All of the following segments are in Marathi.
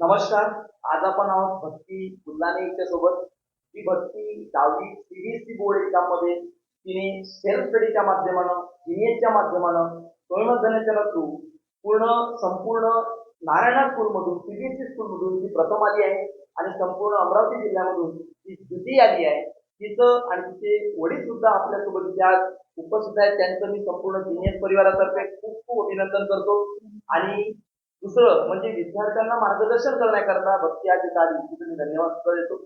नमस्कार. आज आपण आहोत भक्ती गुल्लाने हिच्या सोबत. ही भक्ती दहावी सीबीएसई बोर्ड एक्झाममध्ये तिने सेल्फ स्टडीच्या माध्यमानं जिनियसच्या माध्यमानं स्वयंधनाच्या थ्रू पूर्ण संपूर्ण नारायणा स्कूलमधून सीबीएसई स्कूलमधून ती प्रथम आली आहे. आणि संपूर्ण अमरावती जिल्ह्यामधून ती द्वितीय आली आहे. तिचं आणि तिचे वडील सुद्धा आपल्यासोबत त्या उपस्थित आहेत त्यांचं मी संपूर्ण सिनियर परिवारातर्फे खूप खूप अभिनंदन करतो. आणि दुसरं म्हणजे विद्यार्थ्यांना मार्गदर्शन करण्याकरता भक्ती आज इथं आली मी धन्यवाद देतो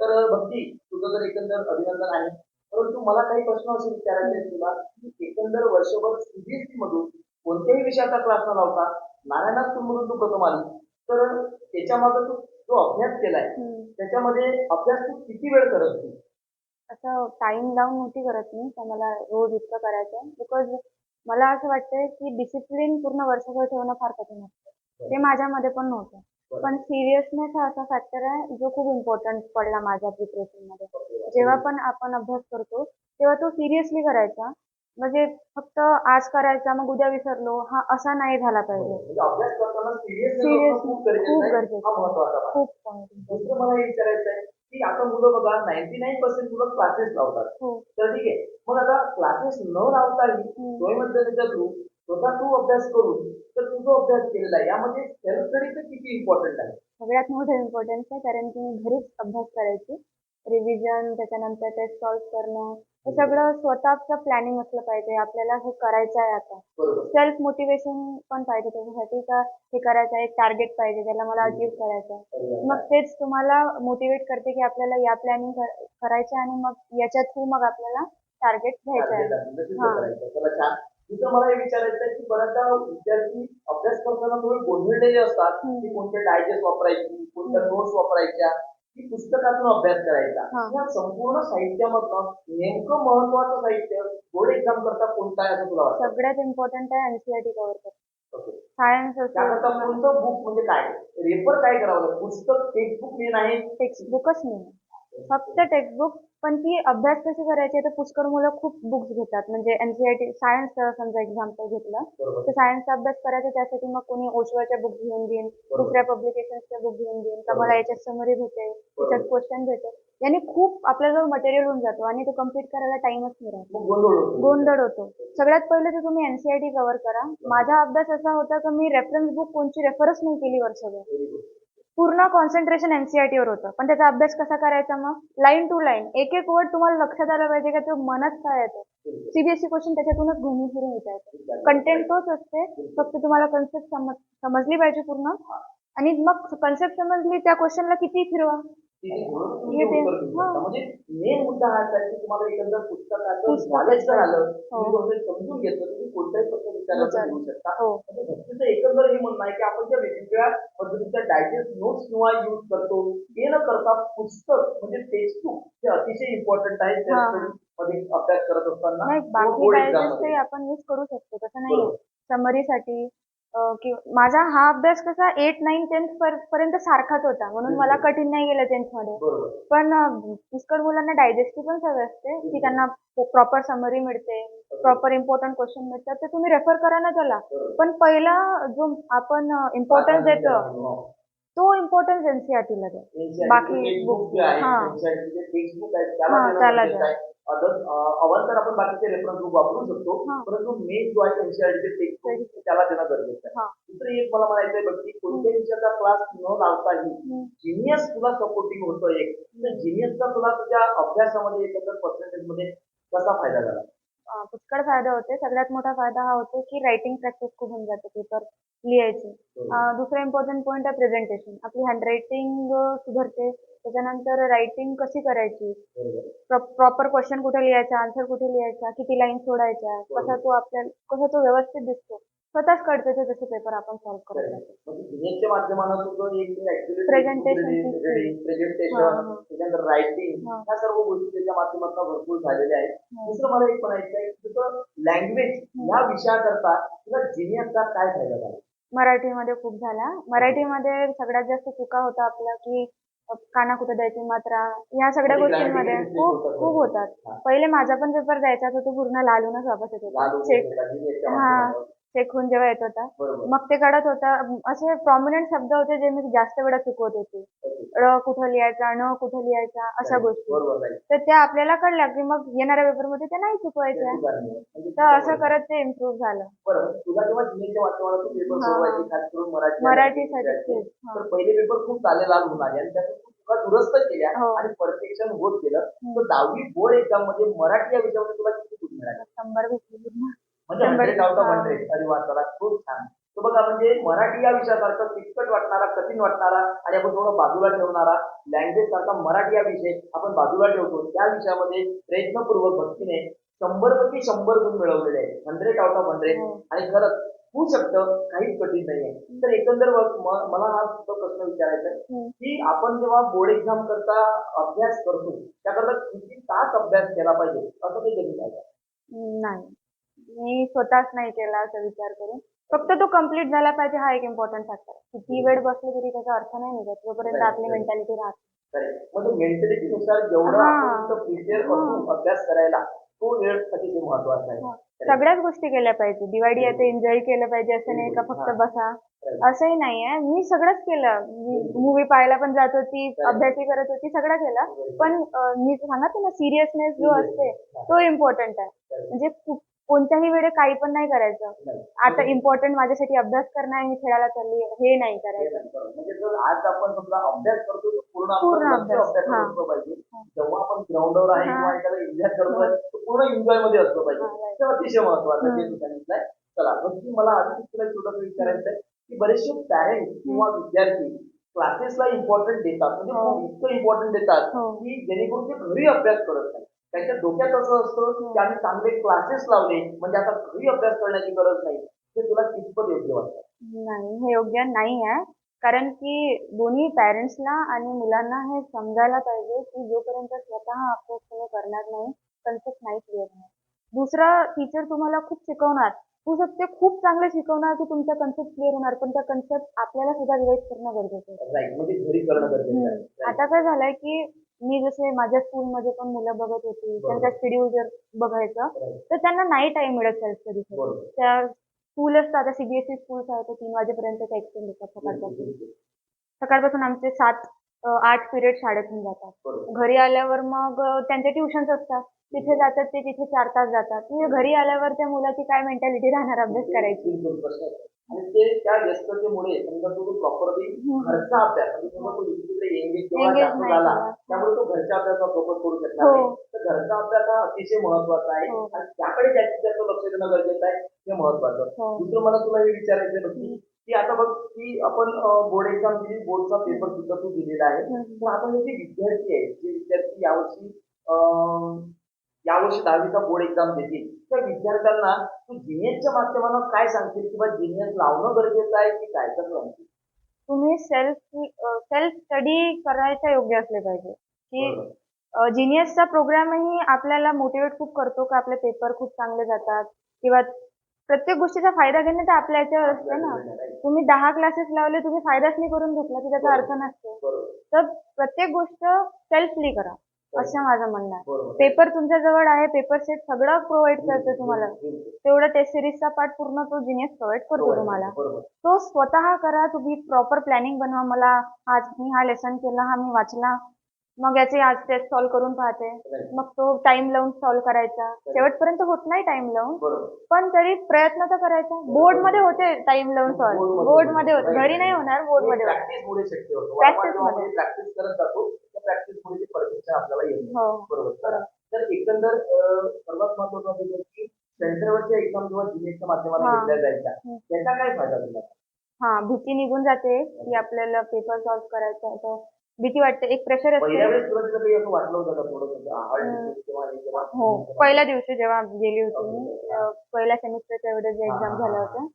तर भक्ती तुझं तर एकंदर अभिनंदन आहे परंतु मला काही प्रश्न असे विचारायचे आहेत तुला की एकंदर वर्षभर सीबीएसई मधून कोणत्याही विषयाचा क्लास न लावता नारायणा स्कूल मधून तू प्रथम आली. तर त्याच्यामागे तू जो अभ्यास केलाय. त्याच्यामध्ये अभ्यास तू किती वेळ करत होती? असं टाइम लावून नव्हती करत मी तर मला रोज इतकं करायचं. बिकॉज मला असं वाटतंय की डिसिप्लिन पूर्ण वर्षभर ठेवणं फार कठीण असतं. ते माझ्यामध्ये पण नव्हतं. पण सिरियसनेस हा असा फॅक्टर आहे जो खूप इम्पॉर्टंट पडला माझ्या प्रिपरेशनमध्ये. जेव्हा पण आपण अभ्यास करतो तेव्हा तो सिरियसली करायचा. म्हणजे फक्त आज करायचा मग उद्या विसरलो हा असा नाही झाला पाहिजे. म्हणजे सिरियस Serious खूप गरजेचं. खूप की आता मुलं बघा नाईन्टी नाईन पर्सेंट मुलं क्लासेस लावतात. हो. तर ठीक आहे. मग आता क्लासेस न लावताही थ्रू स्वतः तू अभ्यास करून तर तू जो अभ्यास केलेला आहे. यामध्ये सेल्फ स्टडीचं किती इम्पॉर्टंट आहे? सगळ्यात मोठं इम्पॉर्टन्स आहे कारण की मी घरीच अभ्यास करायची. रिव्हिजन त्याच्यानंतर टेस्ट सॉल्व करणं हे सगळं स्वतःचं प्लॅनिंग असलं पाहिजे. आपल्याला हे करायचं आहे आता. सेल्फ मोटिवेशन पण पाहिजे त्याच्यासाठी का हे करायचं आहे एक टार्गेट पाहिजे ज्याला मला अचीव्ह करायचं आहे. मग तेच तुम्हाला मोटिवेट करते की आपल्याला या प्लॅनिंग करायचं आहे आणि मग याच्या थ्रू मग आपल्याला टार्गेट घ्यायचं आहे. आहे, हा. दुसरं मला हे विचारायचं आहे की बऱ्याचदा विद्यार्थी अभ्यास करताना थोडे गोंधळलेले असतात. की कोणते डायजेस्ट वापरायची कोणत्या नोट्स वापरायच्या की पुस्तकातून अभ्यास करायचा. या संपूर्ण साहित्यामधनं नेमकं महत्वाचं साहित्य बोर्ड एक्झाम करता कोणतं आहे असं तुला वाटतं सगळ्यात इम्पॉर्टंट आहे एनसीआरटी कव्हर करतो. सायन्स त्याकरता कोणतं बुक म्हणजे काय रेफर काय करावं पुस्तक टेक्स्टबुक हे नाही टेक्स्टबुकच नाही फक्त टेक्स्टबुक पण ती अभ्यास कशी करायची तर पुष्कळ मुलं खूप बुक्स घेतात. म्हणजे एनसीआरटी सायन्सचं समजा एक्झाम्पल घेतलं तर सायन्सचा अभ्यास करायचा त्यासाठी मग कोणी ओशवाच्या बुक घेऊन देईन दुसऱ्या पब्लिकेशनच्या बुक घेऊन देईन का मला याच्यात समरी भेटेल त्याच्यात क्वेश्चन भेटेल. याने खूप आपल्याजवळ मटेरियल होऊन जातो आणि तो कंप्लीट करायला टाइमच नाही राहत. गोंधळ होतो. सगळ्यात पहिले तर तुम्ही एनसीआरटी कव्हर करा. माझा अभ्यास असा होता की मी रेफरन्स बुक कोणची रेफरच नाही केली वर्षभर. पूर्ण कॉन्सन्ट्रेशन एनसीआरटी वर होतं. पण त्याचा अभ्यास कसा करायचा मग? लाईन टू लाईन एक एक वर्ड तुम्हाला लक्षात आलं पाहिजे का? तो मनात काय येतो? सीबीएसई क्वेश्चन त्याच्यातूनच घुमून फिरून विचारतो कंटेंट तोच असते. फक्त तुम्हाला कन्सेप्ट समज समजली पाहिजे पूर्ण. आणि मग कन्सेप्ट समजली त्या क्वेश्चनला किती फिरवा? म्हणजे मेन मुद्दा हा आहे की तुम्हाला एकंदर पुस्तकाचं पुस्तक. नॉलेज जर आलं. हो. तुम्ही समजून घेतलं तुम्ही कोणताही प्रश्न विचारायला विचार. घेऊ शकता. हो. म्हणजे एकंदर हे म्हणणं आहे की आपण ज्या वेगवेगळ्या पद्धतीच्या डायजेस्ट नोट्स किंवा युज करतो ते न करता पुस्तक म्हणजे टेक्स्टबुक हे अतिशय इम्पॉर्टंट आहे. मध्ये अभ्यास करत असताना. नाही आपण यूज करू शकतो. तसं बरोबर. समरीसाठी माझा हा अभ्यास कसा एट नाईन टेन्थ पर्यंत सारखाच होता. म्हणून मला कठीण नाही गेलं टेन्थमध्ये पण पुष्कळ मुलांना डायजेस्टिव्ह पण सवय असते की त्यांना प्रॉपर समरी मिळते प्रॉपर इम्पॉर्टंट क्वेश्चन मिळतात तर तुम्ही रेफर करा ना त्याला. पण पहिला जो आपण इम्पॉर्टन्स देतो हो. तो इम्पॉर्टन्स एनसीआरटी ला द्या. NCERT बाकी आहे, हा. हा, त्याला देणं त्याला गरजेचं द्या. आहे. Others, अं, अवांतर आपण बाकीचे रेफरन्स बुक वापरू शकतो. परंतु मेन जो आहे एनसीआरटी टेक्स्टबुक त्याला देणं गरजेचं आहे. दुसरं एक मला म्हणायचं आहे बघ की कोणत्याही विषयाचा क्लास न लावताही. जिनियस तुला सपोर्टिंग होतं एक. तर जिनियसचा तुला तुझ्या अभ्यासामध्ये एकंदर पर्सेंटेजमध्ये कसा फायदा झाला? पुष्कळ फायदा होते. सगळ्यात मोठा फायदा हा होतो की रायटिंग प्रॅक्टिस खूप होऊन जाते पेपर लिहायची. दुसरा इम्पॉर्टंट पॉईंट आहे प्रेझेंटेशन आपली हँडरायटिंग सुधारते. त्याच्यानंतर रायटिंग कशी करायची? बरोबर. प्रॉपर क्वेश्चन कुठे लिहायचा? आन्सर कुठे लिहायचा? किती लाईन सोडायच्या? कसा तो आपल्या कसा तो व्यवस्थित दिसतो? स्वतःच कळतं ते तसे पेपर आपण सॉल्व्ह करत. माध्यमातून एक Presentation ची. प्रेझेंटेशन हा. त्याच्यानंतर रायटिंग हा. ह्या सर्व गोष्टी त्याच्या माध्यमातून भरपूर झालेल्या आहेत. हो. दुसरं मला एक म्हणायचं आहे की तुझं लँग्वेज ह्या विषयाकरता तुला जिनियसचा काय फायदा झाला? मराठीमध्ये खूप झाला. मराठीमध्ये सगळ्यात जास्त चुका होता आपल्या की अ, काना कुठे द्यायची मात्रा या सगळ्या गोष्टींमध्ये खूप खूप. होतात. पहिले माझा पण पेपर द्यायचा तर तो पूर्ण लालूनच वापस येत होता हा. चेक होऊन जेव्हा येत होता बरोबर मग ते कळत होतं असे प्रॉमिनंट शब्द होते जे मी जास्त वेळा चुकवत होते. ळ कुठं लिहायचा ण कुठं लिहायचा अशा. गोष्टी बरोबर right. तर त्या आपल्याला कळल्या की मग येणाऱ्या पेपरमध्ये त्या नाही चुकवायच्या. म्हणजे तर असं. करत ते इम्प्रूव्ह झालं बरं तुला जेव्हा जिल्ह्याच्या माध्यमातून पेपर हा. सोडवायचे खास करून मराठी मराठीसाठी हा. तर पहिले पेपर खूप चालेल लाल होऊन आले आणि त्यातून तू चुका दुरुस्त केल्या हो. आणि परफेक्शन होत गेलं. तर दहावी बोर्ड एक्झाममध्ये मराठी या विषयामध्ये तुला किती गुण मिळाले शंभर भेटले म्हणजे हा. अरे वा चला खूप छान. तो बघा म्हणजे मराठी या विषयासारखं किचकट वाटणारा कठीण वाटणारा आणि आपण थोडं बाजूला ठेवणारा लँग्वेज सारखा मराठी या विषय आपण बाजूला ठेवतो. त्या विषयामध्ये प्रयत्नपूर्वक भक्तीने शंभर पैकी शंभर गुण मिळवलेले आहेत. हंड्रेड आउट ऑफ हंड्रेड हो. आणि खरंच होऊ शकतं काहीच कठीण नाहीये. तर एकंदर मला हा सुद्धा प्रश्न विचारायचा आहे हम्म. की आपण जेव्हा बोर्ड एक्झाम करता अभ्यास करतो त्याकरता किती तास अभ्यास केला पाहिजे? असं ते कधी नाही. मी स्वतःच नाही केला असा विचार करून. फक्त तो कंप्लीट झाला पाहिजे हा एक इम्पॉर्टंट फॅक्टर किती वेळ बसलो तरी त्याचा अर्थ नाही निघत. जोपर्यंत आपली. मेंटॅलिटी राहते करेक्ट मेंटॅलिटी नुसार जेवढं. आपण प्रिपेअर असू अभ्यास करायला तो वेळ अतिशय महत्त्वाचा आहे. सगळ्याच गोष्टी केल्या पाहिजे. दिवाळी आहे ते एन्जॉय केलं पाहिजे असं नाही का फक्त. बसा. असंही नाहीये मी सगळंच केलं. मूवी पाहायला पण जात होती. अभ्यासही करत होती सगळं केलं. पण मी सांगत ना सिरियसनेस जो असते तो इम्पॉर्टंट आहे. म्हणजे कोणत्याही वेळे काही पण नाही करायचं. आता इम्पॉर्टंट माझ्यासाठी अभ्यास करणं आहे मी खेळायला चालली हे नाही करायचं म्हणजे जर आज आपण समजा अभ्यास करतो पूर्ण पूर्ण आपण लक्ष अभ्यास. हा. असलं पाहिजे जेव्हा आपण ग्राउंडवर आहे हा. किंवा एखादा एन्जॉय करतोय पूर्ण एन्जॉयमध्ये असलं पाहिजे हा, right. ते अतिशय महत्वाचं आहे, हम्म. जे तू सांगितलंय चला नक्की मला अजून तुला एक छोटंसं विचारायचं आहे की बरेचसे पॅरेंट किंवा विद्यार्थी क्लासेसला इम्पॉर्टंट देतात म्हणजे हो. खूप इतकं इम्पॉर्टंट देतात हो. की जेणेकरून ते घरी अभ्यास करत नाही त्यांच्या डोक्यात असं असतं की आम्ही चांगले क्लासेस लावले म्हणजे आता घरी अभ्यास करण्याची गरज नाही. ते तुला कितपत योग्य वाटतं? नाही हे योग्य नाही आहे कारण की दोन्ही पॅरेंट्सला आणि मुलांना हे समजायला पाहिजे की जोपर्यंत स्वतः अभ्यास तुम्ही करणार नाही कन्सेप्ट नाही क्लिअर होणार दुसरा टीचर तुम्हाला खूप शिकवणार. होऊ शकते खूप चांगलं शिकवणार की तुमचा कन्सेप्ट क्लिअर होणार पण त्या कन्सेप्ट आपल्याला सुद्धा रिवाईज करणं गरजेचं आहे. म्हणजे. आता काय झालंय की मी जसे माझ्या स्कूलमध्ये पण मुलं बघत होती त्यांचा शेड्यूल जर बघायचं. तर त्यांना नाही टाइम मिळत सेल्फ स्टडीसाठी. त्या स्कूल असतात आता सीबीएसई स्कूल्स आहेत तर तीन वाजेपर्यंत ते एक्सटेंड होतात सकाळपासून सकाळपासून आमचे सात आठ पिरियड शाळेतून जातात. बरोबर. घरी आल्यावर मग त्यांचे ट्युशन्स असतात. तिथे जातात ते तिथे चार तास जातात. म्हणजे घरी आल्यावर त्या मुलाची काय मेंटॅलिटी राहणार? अभ्यास करायची. आणि ते त्या व्यस्ततेमुळे समजा तो प्रॉपरली हम्म. घरचा अभ्यास म्हणजे झाला. त्यामुळे तो घरच्या अभ्यासावर फोकस करू शकणार हो. नाही तर घरचा अभ्यास हा अतिशय महत्त्वाचा आहे हो. आणि त्याकडे जास्तीत जास्त लक्ष देणं गरजेचं आहे हे महत्वाचं हो. दुसरं मला तुला हे विचारायचं नक्की की आता बघ की आपण बोर्ड एक्झाम दिली बोर्डचा पेपर सुद्धा तू दिलेला आहे. तर आता हे जे विद्यार्थी आहेत जे विद्यार्थी यावर्षी अं, यावर्षी दहावीचा बोर्ड एक्झाम देतील. त्या विद्यार्थ्यांना तू जिनियसच्या माध्यमातून काय सांगशील किंवा जिनियस लावणं गरजेचं आहे की काय कसं सांगशील तुम्ही सेल्फ सेल्फ स्टडी करायच्या योग्य असले पाहिजे. की. जिनियसचा प्रोग्रामही आपल्याला मोटिवेट खूप करतो का? आपले पेपर खूप चांगले जातात. किंवा प्रत्येक गोष्टीचा फायदा घेणे तर आपल्या याच्यावर असते ना. तुम्ही दहा क्लासेस लावले तुम्ही फायदाच नाही करून घेतला की त्याचा अर्थ नसतो. तर प्रत्येक गोष्ट सेल्फली करा. असं माझं म्हणणं आहे. पेपर तुमच्या जवळ आहे पेपर सेट सगळं प्रोव्हाइड करतो तुम्हाला. तेवढं टेस्ट सिरीजचा पार्ट पूर्ण तो जिनियस प्रोव्हाइड करतो तुम्हाला. तो स्वतः करा तुम्ही प्रॉपर प्लॅनिंग बनवा. मला आज मी हा लेसन केला हा मी वाचला. मग याचे आज टेस्ट सॉल्व्ह करून पाहते. मग तो टाइम लावून सॉल्व्ह करायचा. शेवटपर्यंत होत नाही टाइम लावून. पण तरी प्रयत्न तर करायचा. बोर्डमध्ये होते टाइम लावून सॉल्व्ह बोर्डमध्ये होते. घरी नाही होणार बोर्डमध्ये प्रॅक्टिसमध्ये. प्रॅक्टिस मुळे ते परफेक्शन आपल्याला येतं हो बरोबर. तर- एकंदर सर्वात महत्वाचं म्हणजे की सेंटरवरच्या एक्झाम जेव्हा जिनेच्या माध्यमातून हा. घेतल्या जायच्या. हम्म. त्याचा काय फायदा झाला? हा भीती निघून जाते की आपल्याला पेपर सॉल्व्ह करायचा आहे. तर भीती वाटते. एक प्रेशर असते. किंवा हे हो. पहिल्या दिवशी जेव्हा गेली होती मी पहिल्या सेमिस्टरच्या वेळेस एक्झाम हा, झाल्या हा, होत्या.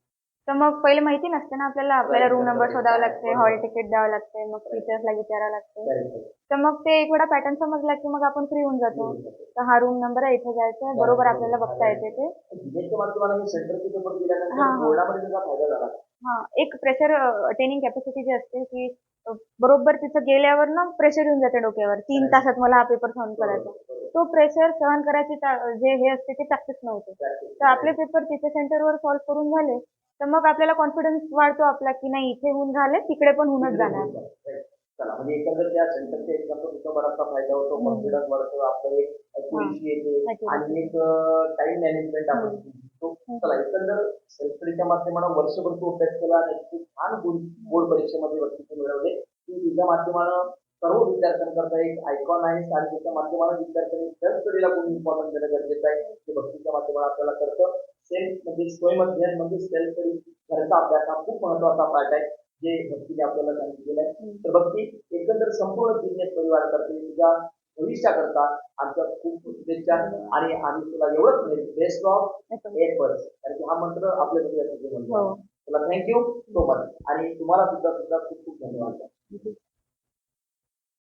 तर मग पहिले माहिती नसते ना आपल्याला आपल्याला रूम नंबर. शोधावा लागते. हॉल तिकीट द्यावं लागते मग टीचर्सला विचारावं लागते. तर मग ते एक वेळा पॅटर्न समजला की मग आपण फ्री होऊन जातो. तर हा रूम नंबर आहे इथे जायचं बरोबर आपल्याला बघता येते ते. हा, एक प्रेशर अटेनिंग कॅपॅसिटी जी असते की बरोबर तिथं गेल्यावर ना प्रेशर येऊन जाते डोक्यावर. तीन तासात मला हा पेपर सहन करायचा. तो प्रेशर सहन करायची जे हे असते ते प्रॅक्टिस नव्हते. तर आपले पेपर तिथे सेंटरवर सॉल्व्ह करून झाले. तर मग आपल्याला कॉन्फिडन्स वाढतो आपला की नाही इथे होऊन झाले तिकडे पण होऊनच जाणार. चला म्हणजे एकंदर त्या बराचसा फायदा होतो हम्म. कॉन्फिडन्स वाढतो आपलं एक accuracy येते Accuracy. आणि एक टाइम मॅनेजमेंट आपण. चला एकंदर माध्यमानं वर्षभर तू अभ्यास केला आणि खूप छान गुण बोर्ड परीक्षेमध्ये बक्षिसे मिळवले. तू तुझ्या माध्यमानं सर्व विद्यार्थ्यांकरता एक आयकॉन आहे आणि त्याच्या माध्यमानं विद्यार्थ्यांनी सेल्फ स्टडीला खूप इम्पॉर्टन्स देणं गरजेचं आहे. ते बक्षीच्या माध्यमानं आपल्याला कळतं. सेल्फ म्हणजे स्वयंअध्ययन म्हणजे सेल्फ स्टडी घरचा अभ्यास हा खूप महत्त्वाचा पार्ट आहे जे भक्तीने आपल्याला सांगितलेलं आहे. तर भक्ती एकंदर संपूर्ण बिझनेस परिवार करते तुझ्या भविष्याकरता आमच्या खूप खूप शुभेच्छा आणि आम्ही तुला एवढंच म्हणेल बेस्ट ऑफ वर्ष कारण की हा मंत्र आपल्याकडे हो. तुला थँक्यू सो मच आणि तुम्हाला सुद्धा सुद्धा खूप खूप धन्यवाद.